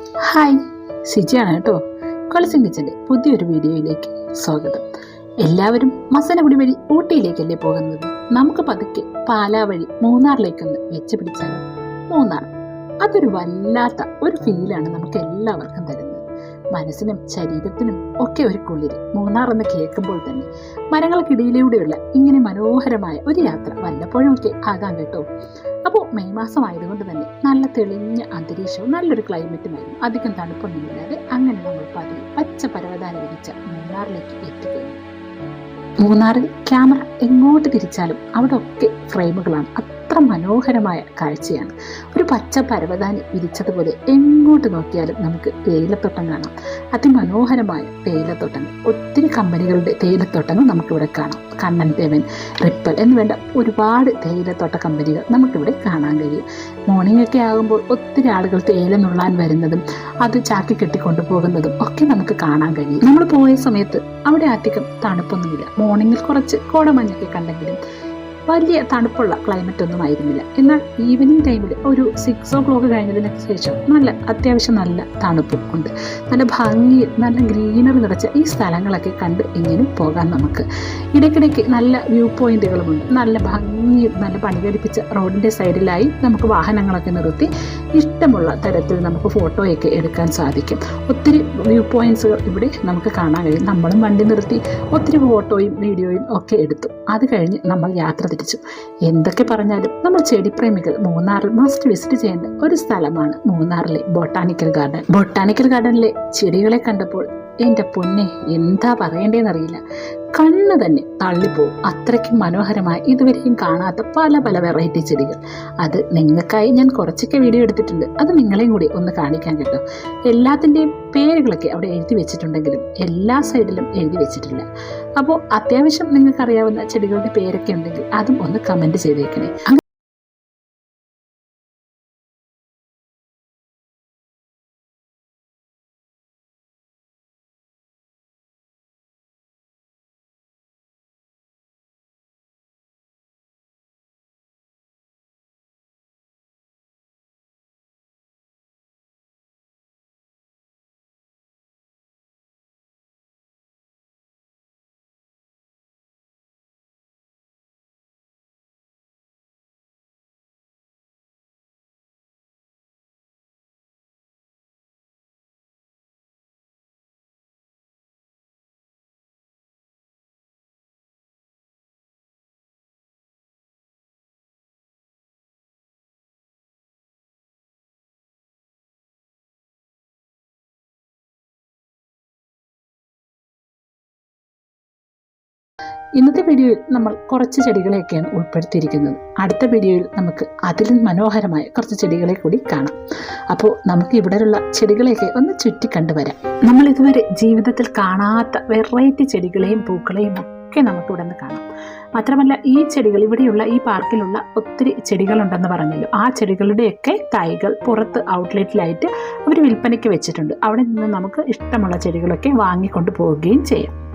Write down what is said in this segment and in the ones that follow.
Hi സിജിയാണ് കേട്ടോ. കളിച്ചും കിച്ചന്റെ പുതിയൊരു വീഡിയോയിലേക്ക് സ്വാഗതം. എല്ലാവരും മസനഗുടി വഴി ഊട്ടിയിലേക്കല്ലേ പോകുന്നത്? നമുക്ക് പതുക്കെ പാലാ വഴി മൂന്നാറിലേക്കൊന്ന് വെച്ച് പിടിച്ചാലോ? മൂന്നാർ. അതൊരു വല്ലാത്ത ഒരു ഫീലാണ് നമുക്ക് എല്ലാവർക്കും തരുന്നത്. മനസ്സിനും ശരീരത്തിനും ഒക്കെ ഒരു കുളിര്. മൂന്നാർ എന്ന് കേൾക്കുമ്പോൾ തന്നെ മരങ്ങൾക്കിടയിലൂടെയുള്ള ഇങ്ങനെ മനോഹരമായ ഒരു യാത്ര വല്ലപ്പോഴും ഒക്കെ ആകാൻ കേട്ടോ. അപ്പോൾ മെയ് മാസം ആയതുകൊണ്ട് തന്നെ നല്ല തെളിഞ്ഞ അന്തരീക്ഷവും നല്ലൊരു ക്ലൈമറ്റുമായിരുന്നു. അധികം തണുപ്പൊന്നും ഇല്ലാതെ അങ്ങനെ നമ്മൾ പതിയെ പച്ച പരവതാന വിരിച്ച മൂന്നാറിലേക്ക് എത്തിക്കഴിഞ്ഞു മൂന്നാറിൽ ക്യാമറ എങ്ങോട്ട് തിരിച്ചാലും അവിടെ ഒക്കെ ഫ്രെയിമുകളാണ്. അത്ര മനോഹരമായ കാഴ്ചയാണ്. ഒരു പച്ച പരവതാനി വിരിച്ചതുപോലെ എങ്ങോട്ട് നോക്കിയാലും നമുക്ക് തേയിലത്തോട്ടം കാണാം. അതിമനോഹരമായ തേയിലത്തോട്ടങ്ങൾ ഒത്തിരി കമ്പനികളുടെ തേയിലത്തോട്ടങ്ങൾ നമുക്കിവിടെ കാണാം. കണ്ണൻ ദേവൻ റിപ്പൽ എന്ന് വേണ്ട ഒരുപാട് തേയിലത്തോട്ട കമ്പനികൾ നമുക്കിവിടെ കാണാൻ കഴിയും. മോർണിംഗ് ഒക്കെ ആകുമ്പോൾ ഒത്തിരി ആളുകൾ തേയില നുള്ളാൻ വരുന്നതും അത് ചാക്കി കെട്ടിക്കൊണ്ടു പോകുന്നതും ഒക്കെ നമുക്ക് കാണാൻ കഴിയും. നമ്മൾ പോയ സമയത്ത് അവിടെ അധികം തണുപ്പൊന്നുമില്ല. മോർണിംഗിൽ കുറച്ച് കോടമഞ്ഞൊക്കെ കണ്ടെങ്കിലും വലിയ തണുപ്പുള്ള ക്ലൈമറ്റ് ഒന്നും ആയിരുന്നില്ല. എന്നാൽ ഈവനിങ് ടൈമിൽ ഒരു സിക്സ് ഓ ക്ലോക്ക് കഴിഞ്ഞതിന് ശേഷം നല്ല അത്യാവശ്യം നല്ല തണുപ്പും ഉണ്ട്. നല്ല ഭംഗിയിൽ നല്ല ഗ്രീനറി നിറച്ച ഈ സ്ഥലങ്ങളൊക്കെ കണ്ട് ഇങ്ങനെ പോകാം നമുക്ക്. ഇടയ്ക്കിടയ്ക്ക് നല്ല വ്യൂ പോയിന്റുകളുമുണ്ട് നല്ല ഭംഗിയിൽ നല്ല പണികരിപ്പിച്ച റോഡിന്റെ സൈഡിലായി നമുക്ക് വാഹനങ്ങളൊക്കെ നിർത്തി ഇഷ്ടമുള്ള തരത്തിൽ നമുക്ക് ഫോട്ടോയൊക്കെ എടുക്കാൻ സാധിക്കും. ഒത്തിരി വ്യൂ പോയിന്റ്സുകൾ ഇവിടെ നമുക്ക് കാണാൻ കഴിയും. നമ്മളും വണ്ടി നിർത്തി ഒത്തിരി ഫോട്ടോയും വീഡിയോയും ഒക്കെ എടുത്തു. അത് കഴിഞ്ഞ് നമ്മൾ യാത്ര തിരിച്ചു എന്തൊക്കെ പറഞ്ഞാലും നമ്മൾ ചെടി പ്രേമികൾ മൂന്നാറിൽ മസ്റ്റ് വിസിറ്റ് ചെയ്യേണ്ട ഒരു സ്ഥലമാണ് മൂന്നാറിലെ ബൊട്ടാണിക്കൽ ഗാർഡൻ ബൊട്ടാണിക്കൽ ഗാർഡനിലെ ചെടികളെ കണ്ടപ്പോൾ എന്റെ പൊന്നെ എന്താ പറയേണ്ടതെന്നറിയില്ല കണ്ണ് തന്നെ തള്ളിപ്പോവും. അത്രയ്ക്കും മനോഹരമായി ഇതുവരെയും കാണാത്ത പല പല വെറൈറ്റി ചെടികൾ. അത് നിങ്ങൾക്കായി ഞാൻ കുറച്ചൊക്കെ വീഡിയോ എടുത്തിട്ടുണ്ട്. അത് നിങ്ങളെയും കൂടി ഒന്ന് കാണിക്കാൻ കേട്ടോ. എല്ലാത്തിന്റെയും പേരുകളൊക്കെ അവിടെ എഴുതി വെച്ചിട്ടുണ്ടെങ്കിലും എല്ലാ സൈഡിലും എഴുതി വെച്ചിട്ടില്ല. അപ്പോൾ അത്യാവശ്യം നിങ്ങൾക്ക് അറിയാവുന്ന ചെടികളുടെ പേരൊക്കെ ഉണ്ടെങ്കിൽ അതും ഒന്ന് കമന്റ് ചെയ്തേക്കണേ. ഇന്നത്തെ വീഡിയോയിൽ നമ്മൾ കുറച്ച് ചെടികളെയൊക്കെയാണ് ഉൾപ്പെടുത്തിയിരിക്കുന്നത്. അടുത്ത വീഡിയോയിൽ നമുക്ക് അതിലും മനോഹരമായ കുറച്ച് ചെടികളെ കൂടി കാണാം. അപ്പോൾ നമുക്ക് ഇവിടെയുള്ള ചെടികളെയൊക്കെ ഒന്ന് ചുറ്റിക്കണ്ടു വരാം. നമ്മൾ ഇതുവരെ ജീവിതത്തിൽ കാണാത്ത വെറൈറ്റി ചെടികളെയും പൂക്കളെയും ഒക്കെ നമുക്ക് ഇവിടെ നിന്ന് കാണാം. മാത്രമല്ല ഈ ചെടികൾ ഇവിടെയുള്ള ഈ പാർക്കിലുള്ള ഒത്തിരി ചെടികളുണ്ടെന്ന് പറഞ്ഞല്ലോ. ആ ചെടികളുടെയൊക്കെ തൈകൾ പുറത്ത് ഔട്ട്ലെറ്റിലായിട്ട് അവർ വിൽപ്പനയ്ക്ക് വെച്ചിട്ടുണ്ട്. അവിടെ നിന്ന് നമുക്ക് ഇഷ്ടമുള്ള ചെടികളൊക്കെ വാങ്ങിക്കൊണ്ട് പോവുകയും ചെയ്യാം.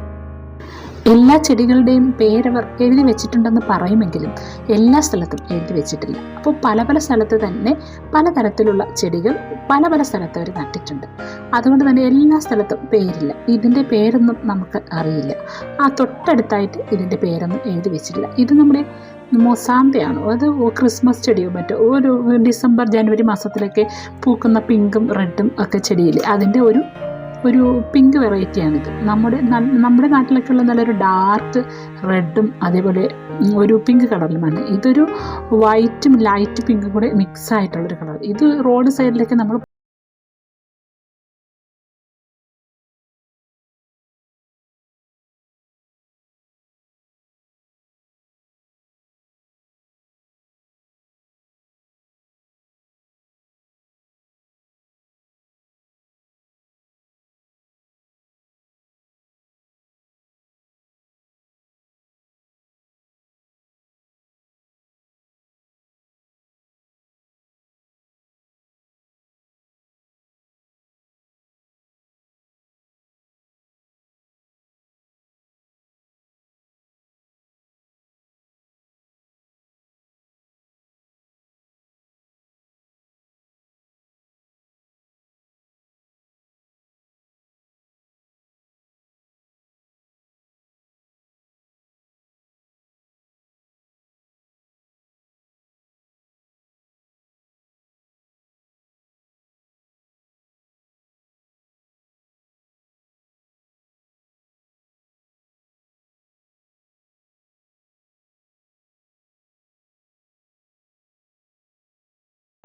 എല്ലാ ചെടികളുടെയും പേരവർ എഴുതി വെച്ചിട്ടുണ്ടെന്ന് പറയുമെങ്കിലും എല്ലാ സ്ഥലത്തും എഴുതി വെച്ചിട്ടില്ല. അപ്പോൾ പല പല സ്ഥലത്ത് തന്നെ പലതരത്തിലുള്ള ചെടികൾ പല പല സ്ഥലത്ത് അവർ നട്ടിട്ടുണ്ട്. അതുകൊണ്ട് തന്നെ എല്ലാ സ്ഥലത്തും പേരില്ല. ഇതിന്റെ പേരൊന്നും നമുക്ക് അറിയില്ല. ആ തൊട്ടടുത്തായിട്ട് ഇതിന്റെ പേരൊന്നും എഴുതി വെച്ചിട്ടില്ല. ഇത് നമ്മുടെ മൊസാന്തയാണോ അത് ക്രിസ്മസ് ചെടിയോ മറ്റോ ഒരു ഡിസംബർ ജനുവരി മാസത്തിലൊക്കെ പൂക്കുന്ന പിങ്കും റെഡും ഒക്കെ ചെടിയില്ലേ അതിന്റെ ഒരു ഒരു പിങ്ക് വെറൈറ്റിയാണിത് നമ്മുടെ നമ്മുടെ നാട്ടിലൊക്കെ ഉള്ള നല്ലൊരു ഡാർക്ക് റെഡും അതേപോലെ ഒരു പിങ്ക് കളറിലുമാണ് ഇതൊരു വൈറ്റും ലൈറ്റ് പിങ്കും കൂടെ മിക്സ് ആയിട്ടുള്ളൊരു കളർ ഇത് റോഡ് സൈഡിലൊക്കെ നമ്മൾ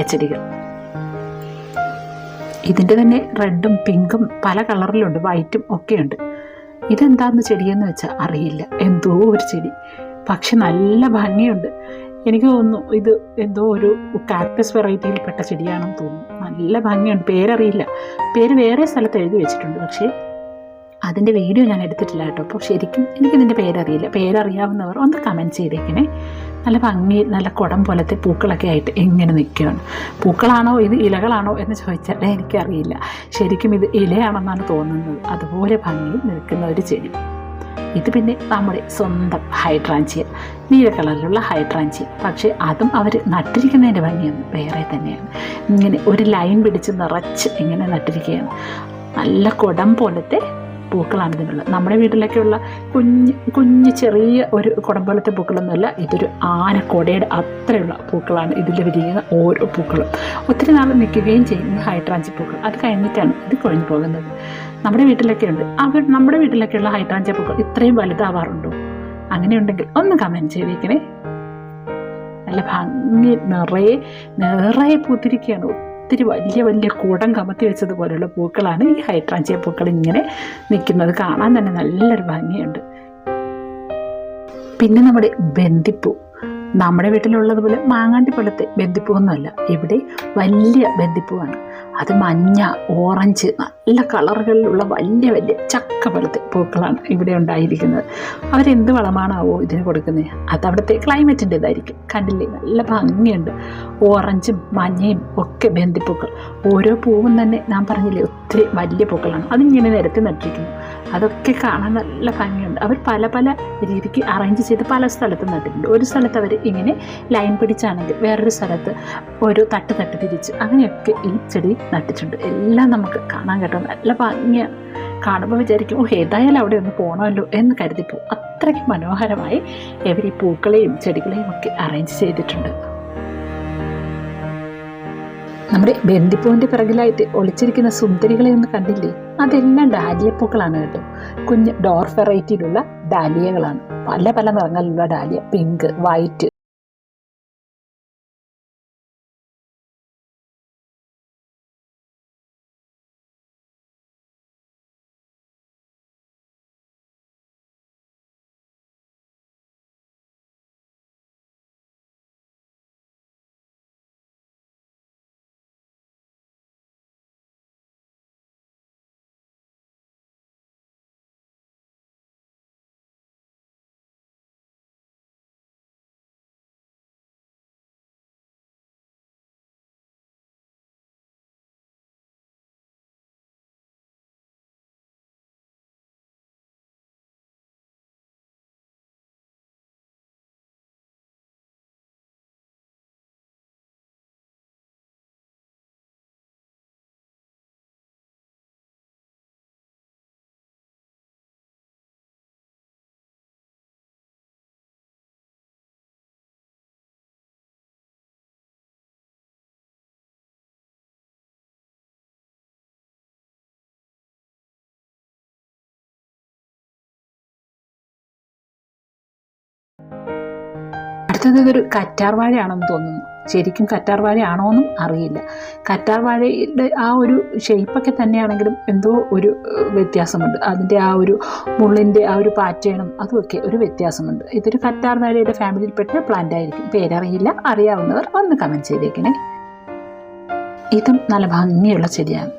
ചെടികൾ ഇതിന്റെ തന്നെ റെഡും പിങ്കും പല കളറിലുണ്ട് വൈറ്റും ഒക്കെയുണ്ട്. ഇതെന്താന്ന് ചെടിയെന്ന് വെച്ചാൽ അറിയില്ല. എന്തോ ഒരു ചെടി. പക്ഷെ നല്ല ഭംഗിയുണ്ട്. എനിക്ക് തോന്നുന്നു ഇത് എന്തോ ഒരു കാക്ടസ് വെറൈറ്റിയിൽപ്പെട്ട ചെടിയാണെന്ന് തോന്നുന്നു. നല്ല ഭംഗിയുണ്ട്. പേരറിയില്ല. പേര് വേറെ സ്ഥലത്ത് എഴുതി വെച്ചിട്ടുണ്ട്. പക്ഷേ അതിന്റെ വീഡിയോ ഞാൻ എടുത്തിട്ടില്ല കേട്ടോ. അപ്പോൾ ശരിക്കും എനിക്കിതിന്റെ പേരറിയില്ല. പേരറിയാവുന്നവർ ഒന്ന് കമന്റ് ചെയ്തേക്കണേ. നല്ല ഭംഗി നല്ല കുടം പോലത്തെ പൂക്കളൊക്കെ ആയിട്ട് എങ്ങനെ നിൽക്കുകയാണ്. പൂക്കളാണോ ഇത് ഇലകളാണോ എന്ന് ചോദിച്ചാൽ എനിക്കറിയില്ല. ശരിക്കും ഇത് ഇലയാണെന്നാണ് തോന്നുന്നത്. അതുപോലെ ഭംഗിയിൽ നിൽക്കുന്ന ഒരു ചെടി. ഇത് പിന്നെ നമ്മുടെ സ്വന്തം ഹൈഡ്രാഞ്ചിയ നീല കളറിലുള്ള ഹൈഡ്രാഞ്ചിയ പക്ഷേ അതും അവർ നട്ടിരിക്കുന്നതിന്റെ ഭംഗിയൊന്നും വേറെ തന്നെയാണ്. ഇങ്ങനെ ഒരു ലൈൻ പിടിച്ച് നിറച്ച് ഇങ്ങനെ നട്ടിരിക്കുകയാണ്. നല്ല കുടം പോലത്തെ പൂക്കളാണ് ഇതിനുള്ളത് നമ്മുടെ വീട്ടിലൊക്കെയുള്ള കുഞ്ഞ് കുഞ്ഞ് ചെറിയ ഒരു കുടം പോലത്തെ പൂക്കളൊന്നുമല്ല ഇതൊരു ആനക്കൊടയുടെ അത്രയുള്ള പൂക്കളാണ് ഇതിൽ വിരിയുന്ന ഓരോ പൂക്കളും. ഒത്തിരി നാൾ നിൽക്കുകയും ചെയ്യുന്ന ഹൈഡ്രാഞ്ചി പൂക്കൾ. അത് കഴിഞ്ഞിട്ടാണ് ഇത് കൊഴിഞ്ഞു പോകുന്നത്. നമ്മുടെ വീട്ടിലൊക്കെ ഉണ്ട് അവർ നമ്മുടെ വീട്ടിലൊക്കെയുള്ള ഹൈഡ്രാഞ്ചി പൂക്കൾ ഇത്രയും വലുതാവാറുണ്ടോ? അങ്ങനെയുണ്ടെങ്കിൽ ഒന്ന് കമന്റ് ചെയ്തേക്കണേ. നല്ല ഭംഗി നിറയെ നിറയെ പൂത്തിരിക്കുകയാണ് ഒത്തിരി വലിയ വലിയ കൂടം കമത്തി വെച്ചതുപോലെയുള്ള പൂക്കളാണ് ഈ ഹൈഡ്രാഞ്ചിയ പൂക്കൾ ഇങ്ങനെ നിൽക്കുന്നത്. കാണാൻ തന്നെ നല്ലൊരു ഭംഗിയുണ്ട്. പിന്നെ നമ്മുടെ ബന്ദിപ്പൂ. നമ്മുടെ വീട്ടിലുള്ളതുപോലെ മാങ്ങാണ്ടി പോലത്തെ ബന്ദിപ്പൂവൊന്നുമല്ല. ഇവിടെ വലിയ ബന്ദിപ്പൂവാണ്. അത് മഞ്ഞ ഓറഞ്ച് നല്ല കളറുകളിലുള്ള വലിയ വലിയ ചക്ക പോലത്തെ പൂക്കളാണ് ഇവിടെ ഉണ്ടായിരിക്കുന്നത്. അവരെന്ത് വളമാണാവോ ഇതിന് കൊടുക്കുന്നത് അത് അവിടുത്തെ ക്ലൈമറ്റിന്റെതായിരിക്കും കണ്ടില്ലേ? നല്ല ഭംഗിയുണ്ട്. ഓറഞ്ചും മഞ്ഞയും ഒക്കെ ബന്ധിപ്പൂക്കൾ. ഓരോ പൂവും തന്നെ ഞാൻ പറഞ്ഞില്ലേ ഒത്തിരി വലിയ പൂക്കളാണ്. അതിങ്ങനെ നിരത്തി നട്ടിരിക്കുന്നു. അതൊക്കെ കാണാൻ നല്ല ഭംഗിയുണ്ട്. അവർ പല പല രീതിക്ക് അറേഞ്ച് ചെയ്ത് പല സ്ഥലത്തും നട്ടിട്ടുണ്ട്. ഒരു സ്ഥലത്ത് അവർ ഇങ്ങനെ ലൈൻ പിടിച്ചാണെങ്കിൽ വേറൊരു സ്ഥലത്ത് ഒരു തട്ട് തട്ട് തിരിച്ച് അങ്ങനെയൊക്കെ ഈ ചെടി നട്ടിട്ടുണ്ട്. എല്ലാം നമുക്ക് കാണാൻ കേട്ടോ. നല്ല ഭംഗിയ. കാണുമ്പോൾ വിചാരിക്കും ഓ ഏതായാലും അവിടെ ഒന്ന് പോകണമല്ലോ എന്ന് കരുതിപ്പോവും അത്രയ്ക്ക് മനോഹരമായി ഇവർ ഈ പൂക്കളെയും ചെടികളെയും ഒക്കെ അറേഞ്ച് ചെയ്തിട്ടുണ്ട്. നമ്മുടെ ബന്ദിപ്പൂവിന്റെ പിറകിലായിട്ട് ഒളിച്ചിരിക്കുന്ന സുന്ദരികളെ ഒന്ന് കണ്ടില്ലേ? അതെല്ലാം ഡാലിയപ്പൂക്കളാണ് കേട്ടോ. കുഞ്ഞ് ഡോർ വെറൈറ്റിയിലുള്ള ഡാലിയകളാണ്. പല പല നിറങ്ങളിലുള്ള ഡാലിയ. പിങ്ക് വൈറ്റ് അടുത്തത് ഇതൊരു കറ്റാർവാഴയാണെന്ന് തോന്നുന്നു. ശരിക്കും കറ്റാർവാഴയാണോന്നും എന്നും അറിയില്ല. കറ്റാർവാഴയുടെ ആ ഒരു ഷേപ്പൊക്കെ തന്നെയാണെങ്കിലും എന്തോ ഒരു വ്യത്യാസമുണ്ട്. അതിന്റെ ആ ഒരു മുള്ളിന്റെ ആ ഒരു പാറ്റേണും അതുമൊക്കെ ഒരു വ്യത്യാസമുണ്ട്. ഇതൊരു കറ്റാർവാഴയുടെ ഫാമിലിയിൽപ്പെട്ട പ്ലാന്റ് ആയിരിക്കും. പേരറിയില്ല അറിയാവുന്നവർ ഒന്ന് കമന്റ് ചെയ്തേക്കണേ. ഇതും നല്ല ഭംഗിയുള്ള ചെടിയാണ്.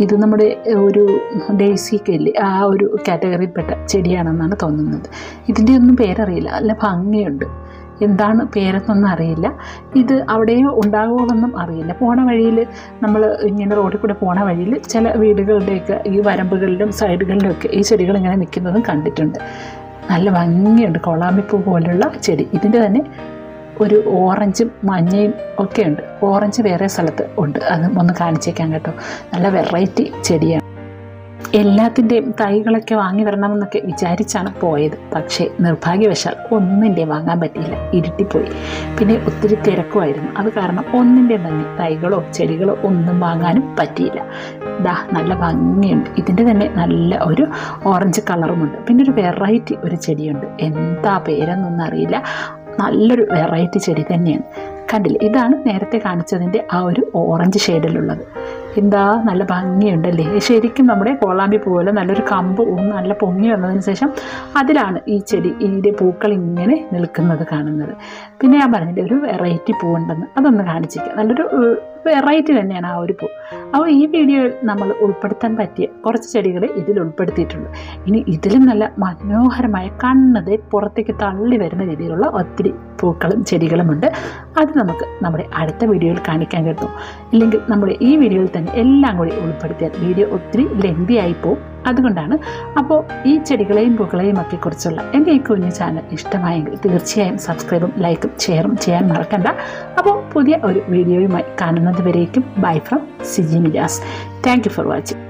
ഇത് നമ്മുടെ ഒരു ഡേസിയൊക്കെ ഇല്ലേ ആ ഒരു കാറ്റഗറിയിൽപ്പെട്ട ചെടിയാണെന്നാണ് തോന്നുന്നത്. ഇതിന്റെ ഒന്നും പേരറിയില്ല. നല്ല ഭംഗിയുണ്ട്. എന്താണ് പേരെന്നൊന്നും അറിയില്ല. ഇത് അവിടെയോ ഉണ്ടാകുമെന്നൊന്നും അറിയില്ല. പോണ വഴിയിൽ നമ്മൾ ഇങ്ങനെ റോഡിൽ കൂടെ പോണ വഴിയിൽ ചില വീടുകളുടെയൊക്കെ ഈ വരമ്പുകളിലും സൈഡുകളിലുമൊക്കെ ഈ ചെടികൾ ഇങ്ങനെ നിൽക്കുന്നതും കണ്ടിട്ടുണ്ട്. നല്ല ഭംഗിയുണ്ട്. കൊളാമ്പിപ്പൂ പോലുള്ള ചെടി. ഇതിന്റെ തന്നെ ഒരു ഓറഞ്ചും മഞ്ഞയും ഒക്കെ ഉണ്ട് ഓറഞ്ച് വേറെ സ്ഥലത്ത് ഉണ്ട്. അത് ഒന്ന് കാണിച്ചേക്കാം കേട്ടോ. നല്ല വെറൈറ്റി ചെടിയാണ്. എല്ലാത്തിന്റെയും തൈകളൊക്കെ വാങ്ങി വരണമെന്നൊക്കെ വിചാരിച്ചാണ് പോയത്. പക്ഷേ നിർഭാഗ്യവശാൽ ഒന്നിന്റെയും വാങ്ങാൻ പറ്റിയില്ല. ഇരുട്ടിപ്പോയി. പിന്നെ ഒത്തിരി തിരക്കുമായിരുന്നു. അത് കാരണം ഒന്നിന്റെയും തന്നെ തൈകളോ ചെടികളോ ഒന്നും വാങ്ങാനും പറ്റിയില്ല. ദാ നല്ല ഭംഗിയുണ്ട്. ഇതിന്റെ തന്നെ നല്ല ഒരു ഓറഞ്ച് കളറുമുണ്ട്. പിന്നെ ഒരു വെറൈറ്റി ഒരു ചെടിയുണ്ട്. എന്താ പേരെന്നൊന്നും അറിയില്ല. നല്ലൊരു വെറൈറ്റി ചെടി തന്നെയാണ്. കണ്ടില്ലേ. ഇതാണ് നേരത്തെ കാണിച്ചതിന്റെ ആ ഒരു ഓറഞ്ച് ഷെയ്ഡിലുള്ളത്. എന്താ? നല്ല ഭംഗിയുണ്ടല്ലേ? ശരിക്കും നമ്മുടെ കോളാമ്പി പോലെ നല്ലൊരു കമ്പ് നല്ല പൊങ്ങി വന്നതിന് ശേഷം അതിലാണ് ഈ ചെടി ഇതിന്റെ പൂക്കൾ ഇങ്ങനെ നിൽക്കുന്നത് കാണുന്നത്. പിന്നെ ഞാൻ പറഞ്ഞില്ലേ ഒരു വെറൈറ്റി പൂവുണ്ടെന്ന്. അതൊന്ന് കാണിച്ചിരിക്കുക നല്ലൊരു വെറൈറ്റി തന്നെയാണ് ആ ഒരു പൂ. അപ്പോൾ ഈ വീഡിയോയിൽ നമ്മൾ ഉൾപ്പെടുത്താൻ പറ്റിയ കുറച്ച് ചെടികൾ ഇതിൽ ഉൾപ്പെടുത്തിയിട്ടുണ്ട്. ഇനി ഇതിലും നല്ല മനോഹരമായ കണ്ണത് പുറത്തേക്ക് തള്ളി വരുന്ന രീതിയിലുള്ള ഒത്തിരി പൂക്കളും ചെടികളുമുണ്ട് അത് നമുക്ക് നമ്മുടെ അടുത്ത വീഡിയോയിൽ കാണിക്കാൻ കിട്ടും. ഇല്ലെങ്കിൽ നമ്മുടെ ഈ വീഡിയോയിൽ തന്നെ എല്ലാം കൂടി ഉൾപ്പെടുത്തിയാൽ വീഡിയോ ഒത്തിരി ലെങ്തി ആയി പോകും അതുകൊണ്ടാണ് അപ്പോൾ ഈ ചെടികളെയും പൂക്കളെയും ഒക്കെ കുറിച്ചുള്ള എന്റെ ഈ കുഞ്ഞു ചാനൽ ഇഷ്ടമായെങ്കിൽ തീർച്ചയായും സബ്സ്ക്രൈബും ലൈക്കും ഷെയറും ചെയ്യാൻ മറക്കണ്ട. അപ്പോൾ പുതിയ ഒരു വീഡിയോയുമായി കാണുന്നത് വരേക്കും. Bye from Siji Milas thank for watching